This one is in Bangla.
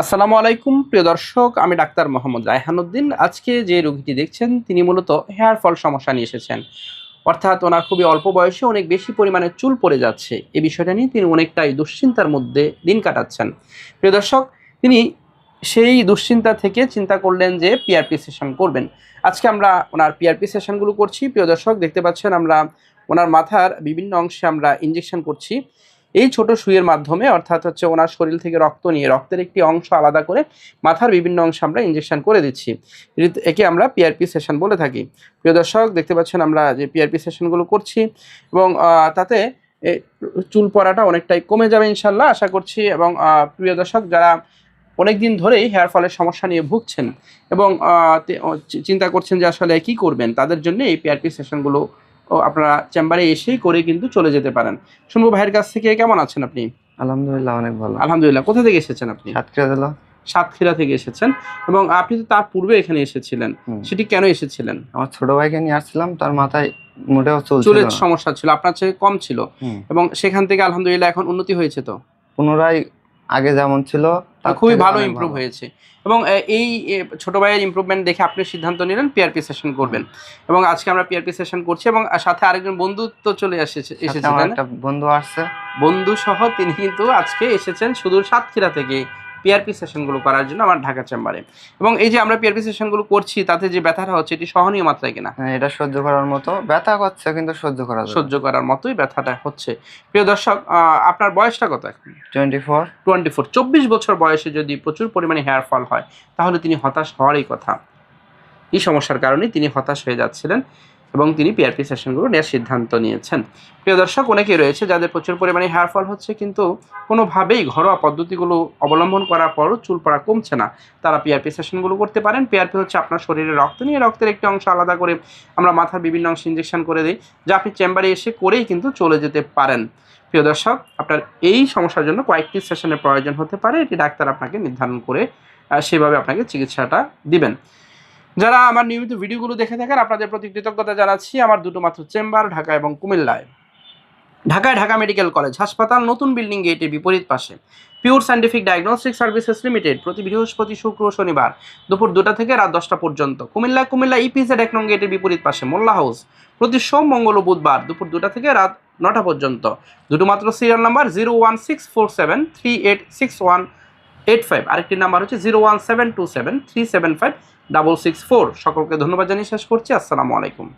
আসসালামু আলাইকুম, প্রিয় দর্শক, আমি ডাক্তার মোহাম্মদ রায়হানুদ্দিন আজকে যে রোগীটি দেখছেন, তিনি মূলত হেয়ার ফল সমস্যা নিয়ে এসেছেন। অর্থাৎ ওনার খুবই অল্প বয়সে অনেক বেশি পরিমাণে চুল পড়ে যাচ্ছে। এ বিষয়টা নিয়ে তিনি অনেকটাই দুশ্চিন্তার মধ্যে দিন কাটাচ্ছেন। প্রিয় দর্শক, তিনি সেই দুশ্চিন্তা থেকে চিন্তা করলেন যে পিআরপি সেশন করবেন। আজকে আমরা ওনার পিআরপি সেশনগুলো করছি। প্রিয় দর্শক, দেখতে পাচ্ছেন আমরা ওনার মাথার বিভিন্ন অংশে আমরা ইঞ্জেকশন করছি। এই ছোট সুইয়ের মাধ্যমে, অর্থাৎ হচ্ছে ওনার শরীর থেকে রক্ত নিয়ে, রক্তের একটি অংশ আলাদা করে মাথার বিভিন্ন অংশে আমরা ইঞ্জেকশন করে দিচ্ছি। একে আমরা পিআরপি সেশন বলে থাকি। প্রিয় দর্শক, দেখতে পাচ্ছেন আমরা যে পিআরপি সেশনগুলো করছি এবং তাতে চুল পড়াটা অনেকটাই কমে যাবে ইনশাল্লাহ, আশা করছি। এবং প্রিয় দর্শক, যারা অনেক দিন ধরেই হেয়ার ফলের সমস্যা নিয়ে ভুগছেন এবং চিন্তা করছেন যে আসলে কি করবেন, তাদের জন্য এই পিআরপি সেশনগুলো ও আপনারা চেম্বারে এসেই করে কিন্তু চলে যেতে পারেন। শুনব ভাইয়ের কাছ থেকে কেমন আছেন আপনি? আলহামদুলিল্লাহ অনেক ভালো। আলহামদুলিল্লাহ কোথা থেকে এসেছেন আপনি? সাতক্ষীরা জেলা। সাতক্ষীরা থেকে এসেছেন। এবং আপনি তো তার পূর্বে এখানে এসেছিলেন। সেটি কেন এসেছিলেন? আমার ছোট ভাইকে নিয়ে আসছিলাম তার মাথায় মোটেও চুলের সমস্যা ছিল আপনার চেয়ে কম ছিল। এবং সেখান থেকে আলহামদুলিল্লাহ এখন উন্নতি হয়েছে তো? পুনরায় আগে যেমন ছিল খুবই ভালো ইম্প্রুভ হয়েছে। এবং এই ছোট ভাইয়ের ইম্প্রুভমেন্ট দেখে আপনি সিদ্ধান্ত নিলেন পিআরপি সেশন করবেন। এবং আজকে আমরা পিআরপি সেশন করছি এবং সাথে আরেকজন বন্ধু তো চলে এসেছে এসেছে বন্ধু আসছে। বন্ধু সহ তিনি কিন্তু আজকে এসেছেন সুদূর সাতক্ষীরা থেকে। পিআরপি সেশনগুলো করার জন্য আমার ঢাকা চেম্বারে। এবং এই যে আমরা পিআরপি সেশনগুলো করছি তাতে যে ব্যথাটা হচ্ছে এটি সহনীয় মাত্রায় কিনা? হ্যাঁ, এটা সহ্য করার মতো। ব্যথা করছে কিন্তু সহ্য করা সহ্য করার মতোই ব্যথাটা হচ্ছে। প্রিয় দর্শক আপনার বয়সটা কত এখন? Twenty four. Twenty four. চব্বিশ বছর বয়সে যদি প্রচুর পরিমাণে হেয়ার ফল হয় তাহলে তিনি হতাশ হওয়ারই কথা। এই সমস্যার কারণে তিনি হতাশ হয়ে যাচ্ছিলেন। এবং তিনি পিআরপি সেশনগুলো নেওয়ার সিদ্ধান্ত নিয়েছেন। প্রিয় দর্শক, অনেকেই রয়েছে যাদের প্রচুর পরিমাণে হেয়ার ফল হচ্ছে, কিন্তু কোনোভাবেই ঘরোয়া পদ্ধতিগুলো অবলম্বন করার পরও চুল পড়া কমছে না। তারা পিআরপি সেশনগুলো করতে পারেন। পিআরপি হচ্ছে আপনার শরীরে রক্ত নিয়ে রক্তের একটি অংশ আলাদা করে আমরা মাথার বিভিন্ন অংশ ইঞ্জেকশন করে দিই, যা আপনি চেম্বারে এসে করেই কিন্তু চলে যেতে পারেন। প্রিয় দর্শক, আপনার এই সমস্যার জন্য কয়েকটি সেশনের প্রয়োজন হতে পারে। এটি ডাক্তার আপনাকে নির্ধারণ করে সেভাবে আপনাকে চিকিৎসাটা দিবেন। যারা আমার নিয়মিত ভিডিওগুলো দেখে থাকেন, আপনাদের প্রতি কৃতজ্ঞতা জানাচ্ছি। আমার দুটো মাত্র চেম্বার, ঢাকা এবং কুমিল্লায়। ঢাকায় ঢাকা মেডিকেল কলেজ হাসপাতাল, নতুন বিল্ডিং গেটের বিপরীত পাশে। Pure scientific diagnostic services limited প্রতি বৃহস্পতি, শুক্র, শনিবার দুপুর দুটা থেকে রাত দশটা পর্যন্ত। কুমিল্লা কুমিল্লা ইপিজেড এক নং গেটের বিপরীত পাশে মোল্লা হাউস। প্রতি সোম, মঙ্গল ও বুধবার দুপুর দুটা থেকে রাত নটা পর্যন্ত। দুটো মাত্র serial number zero one six four seven three eight six one eight five, আরেকটি নাম্বার হচ্ছে zero one seven two seven three seven five double six four. সকলকে ধন্যবাদ জানিয়ে শেষ করছি। আসসালামু আলাইকুম।